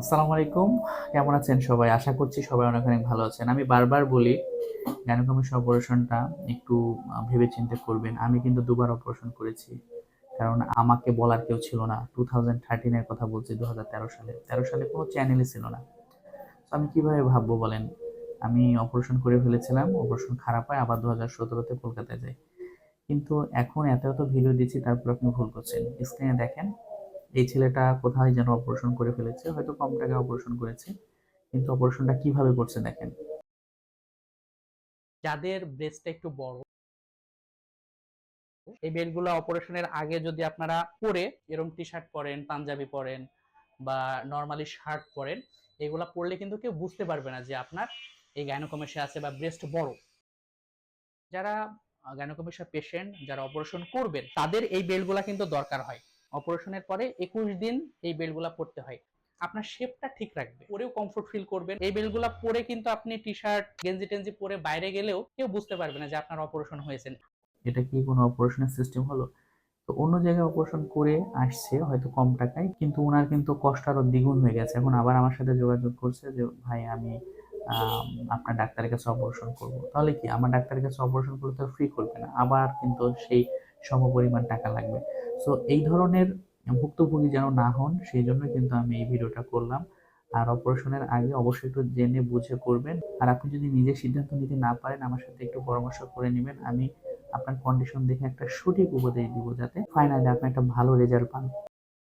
আসসালামু আলাইকুম। কেমন আছেন সবাই? আশা করছি সবাই অনেক অনেক ভালো আছেন। আমি বারবার বলি গ্যানোকমিশ অপারেশনটা একটু আহ, ভেবেচিন্তে করবেন। আমি কিন্তু দুবার অপারেশন করেছি। কারণ আমাকে বলার কেউ ছিল না। টু থাউজেন্ড থার্টিনের কথা বলছি দু হাজার তেরো সালে। তেরো সালে কোনো চ্যানেলই ছিল না। তো আমি কীভাবে ভাববো বলেন? আমি অপারেশন করে ফেলেছিলাম অপারেশন খারাপ হয় আবার দু হাজার সতেরোতে কলকাতায় যাই। কিন্তু এখন এত এত ভিডিও দিচ্ছি তারপর আপনি ভুল করছেন। স্ক্রিনে দেখেন এই ছেলেটা কোথায় যেন অপারেশন করে ফেলেছে, হয়তো কম টাকায় অপারেশন করেছে, কিন্তু অপারেশনটা কীভাবে করছে দেখেন। যাদের ব্রেস্টটা একটু বড়, এই বেল্টগুলো অপারেশনের আগে যদি আপনারা পরে এরকম টি শার্ট পরেন, পাঞ্জাবি পরেন বা নর্মালি শার্ট পরেন, এগুলা পরলে কিন্তু কেউ বুঝতে পারবে না যে আপনার এই গাইনোকমেশিয়া আছে বা ব্রেস্ট বড়। যারা গাইনোকমেশিয়া পেশেন্ট যারা অপারেশন করবেন, তাদের এই বেল্টগুলা কিন্তু দরকার হয়। অপারেশনের পরে একুশ দিন এই বেল্টগুলা পরতে হয়। আপনার শেপটা ঠিক রাখবে। পরেও কমফোর্ট ফিল করবেন। এই বেল্টগুলা পরে কিন্তু আপনি টি শার্ট গেঞ্জি টেঞ্জি পরে বাইরে গেলেও কেউ বুঝতে পারবে না যে আপনার অপারেশন হয়েছে এটা কি কোনো অপারেশনের সিস্টেম হলো? তো অন্য জায়গায় অপারেশন করে আসছে, হয়তো কম টাকায়, কিন্তু ওনার কিন্তু কষ্ট আরও দ্বিগুণ হয়ে গেছে। এখন আবার আমার সাথে যোগাযোগ করছে যে, ভাই, আমি আপনার ডাক্তারের কাছে অপারেশন করব। তাহলে কি? আমার ডাক্তারের কাছে অপারেশন করলে তো ফ্রি করবে না। আবার কিন্তু সেই সমপরিমাণ টাকা লাগবে। সো এই ধরনের ভুক্তভোগী যেন না হন, সেই জন্য কিন্তু আমি এই ভিডিওটা করলাম। আর অপারেশনের আগে অবশ্যই একটু জেনে বুঝে করবেন। আর আপনি যদি নিজে সিদ্ধান্ত নিতে না পারেন, আমার সাথে একটু পরামর্শ করে নেবেন। আমি আপনার কন্ডিশন দেখে একটা সঠিক উপদেশ দিব যাতে ফাইনালি আপনি একটা ভালো রেজাল্ট পান।